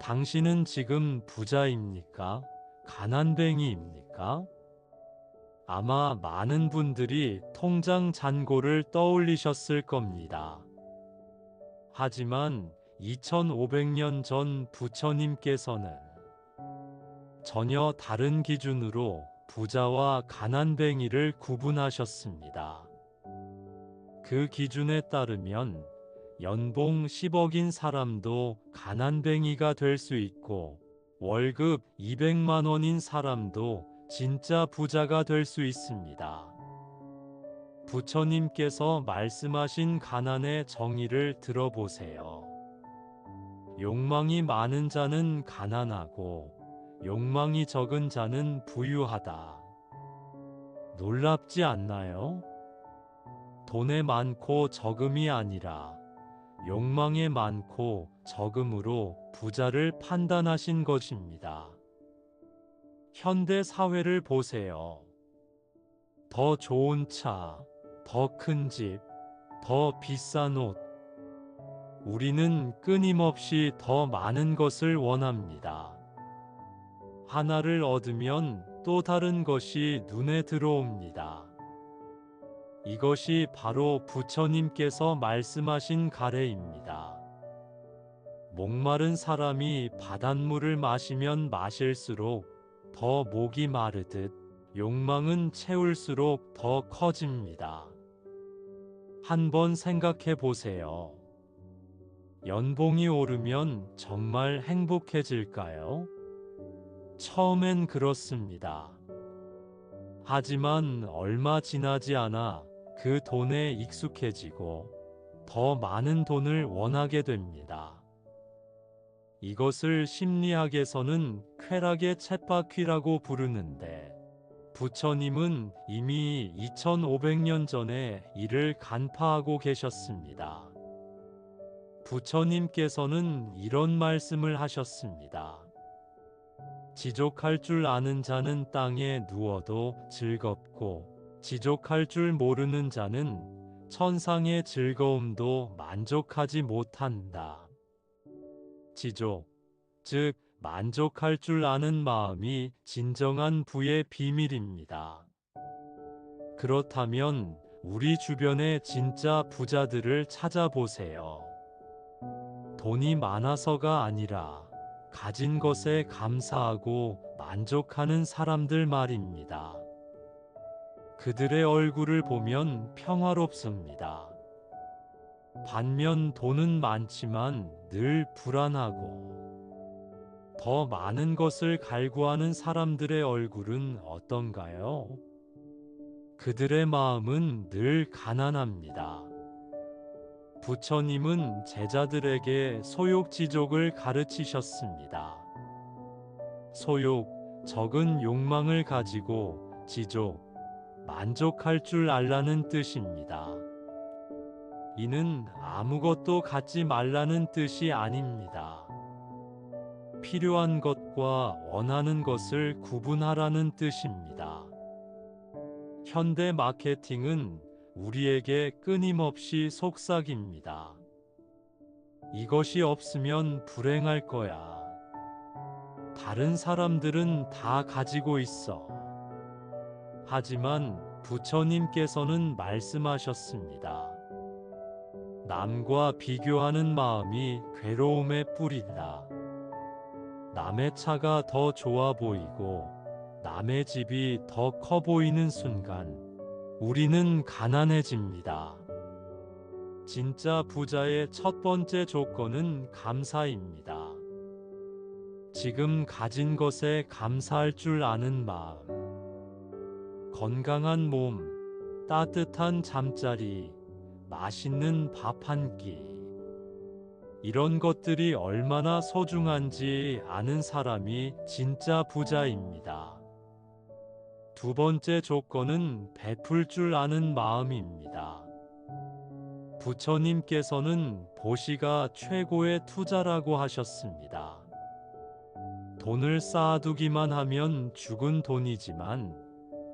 당신은 지금 부자입니까? 가난뱅이입니까? 아마 많은 분들이 통장 잔고를 떠올리셨을 겁니다. 하지만 2500년 전 부처님께서는 전혀 다른 기준으로 부자와 가난뱅이를 구분하셨습니다. 그 기준에 따르면 연봉 10억인 사람도 가난뱅이가 될 수 있고 월급 200만 원인 사람도 진짜 부자가 될 수 있습니다. 부처님께서 말씀하신 가난의 정의를 들어보세요. 욕망이 많은 자는 가난하고 욕망이 적은 자는 부유하다. 놀랍지 않나요? 돈에 많고 적음이 아니라 욕망에 많고 적음으로 부자를 판단하신 것입니다. 현대 사회를 보세요. 더 좋은 차, 더 큰 집, 더 비싼 옷. 우리는 끊임없이 더 많은 것을 원합니다. 하나를 얻으면 또 다른 것이 눈에 들어옵니다. 이것이 바로 부처님께서 말씀하신 가래입니다. 목마른 사람이 바닷물을 마시면 마실수록 더 목이 마르듯 욕망은 채울수록 더 커집니다. 한번 생각해 보세요. 연봉이 오르면 정말 행복해질까요? 처음엔 그렇습니다. 하지만 얼마 지나지 않아 그 돈에 익숙해지고 더 많은 돈을 원하게 됩니다. 이것을 심리학에서는 쾌락의 챗바퀴라고 부르는데 부처님은 이미 2500년 전에 이를 간파하고 계셨습니다. 부처님께서는 이런 말씀을 하셨습니다. 지족할 줄 아는 자는 땅에 누워도 즐겁고 지족할 줄 모르는 자는 천상의 즐거움도 만족하지 못한다. 지족, 즉 만족할 줄 아는 마음이 진정한 부의 비밀입니다. 그렇다면 우리 주변의 진짜 부자들을 찾아보세요. 돈이 많아서가 아니라 가진 것에 감사하고 만족하는 사람들 말입니다. 그들의 얼굴을 보면 평화롭습니다. 반면 돈은 많지만 늘 불안하고 더 많은 것을 갈구하는 사람들의 얼굴은 어떤가요? 그들의 마음은 늘 가난합니다. 부처님은 제자들에게 소욕지족을 가르치셨습니다. 소욕, 적은 욕망을 가지고 지족, 만족할 줄 알라는 뜻입니다. 이는 아무것도 갖지 말라는 뜻이 아닙니다. 필요한 것과 원하는 것을 구분하라는 뜻입니다. 현대 마케팅은 우리에게 끊임없이 속삭입니다. 이것이 없으면 불행할 거야. 다른 사람들은 다 가지고 있어. 하지만 부처님께서는 말씀하셨습니다. 남과 비교하는 마음이 괴로움의 뿌리다. 남의 차가 더 좋아 보이고 남의 집이 더 커 보이는 순간 우리는 가난해집니다. 진짜 부자의 첫 번째 조건은 감사입니다. 지금 가진 것에 감사할 줄 아는 마음. 건강한 몸, 따뜻한 잠자리, 맛있는 밥 한 끼. 이런 것들이 얼마나 소중한지 아는 사람이 진짜 부자입니다. 두 번째 조건은 베풀 줄 아는 마음입니다. 부처님께서는 보시가 최고의 투자라고 하셨습니다. 돈을 쌓아두기만 하면 죽은 돈이지만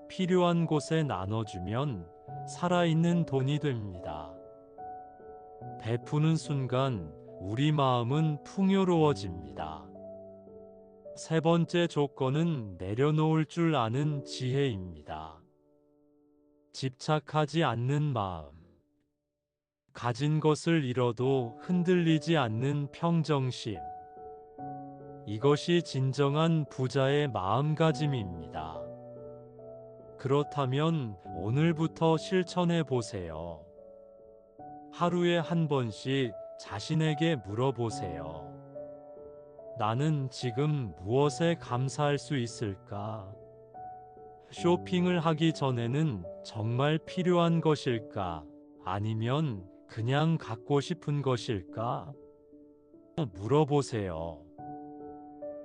필요한 곳에 나눠주면 살아있는 돈이 됩니다. 베푸는 순간 우리 마음은 풍요로워집니다. 세 번째 조건은 내려놓을 줄 아는 지혜입니다. 집착하지 않는 마음. 가진 것을 잃어도 흔들리지 않는 평정심. 이것이 진정한 부자의 마음가짐입니다. 그렇다면 오늘부터 실천해 보세요. 하루에 한 번씩 자신에게 물어보세요. 나는 지금 무엇에 감사할 수 있을까? 쇼핑을 하기 전에는 정말 필요한 것일까? 아니면 그냥 갖고 싶은 것일까? 물어보세요.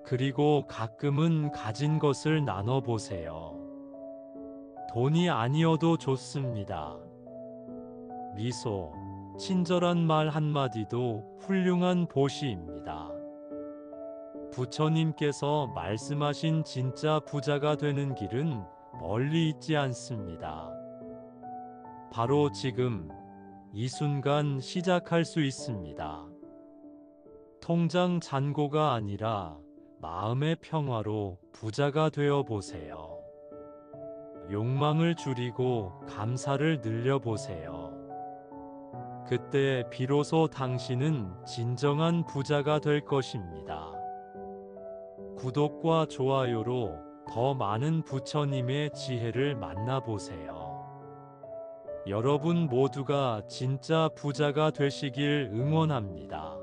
그리고 가끔은 가진 것을 나눠보세요. 돈이 아니어도 좋습니다. 미소, 친절한 말 한마디도 훌륭한 보시입니다. 부처님께서 말씀하신 진짜 부자가 되는 길은 멀리 있지 않습니다. 바로 지금, 이 순간 시작할 수 있습니다. 통장 잔고가 아니라 마음의 평화로 부자가 되어 보세요. 욕망을 줄이고 감사를 늘려보세요. 그때 비로소 당신은 진정한 부자가 될 것입니다. 구독과 좋아요로 더 많은 부처님의 지혜를 만나보세요. 여러분 모두가 진짜 부자가 되시길 응원합니다.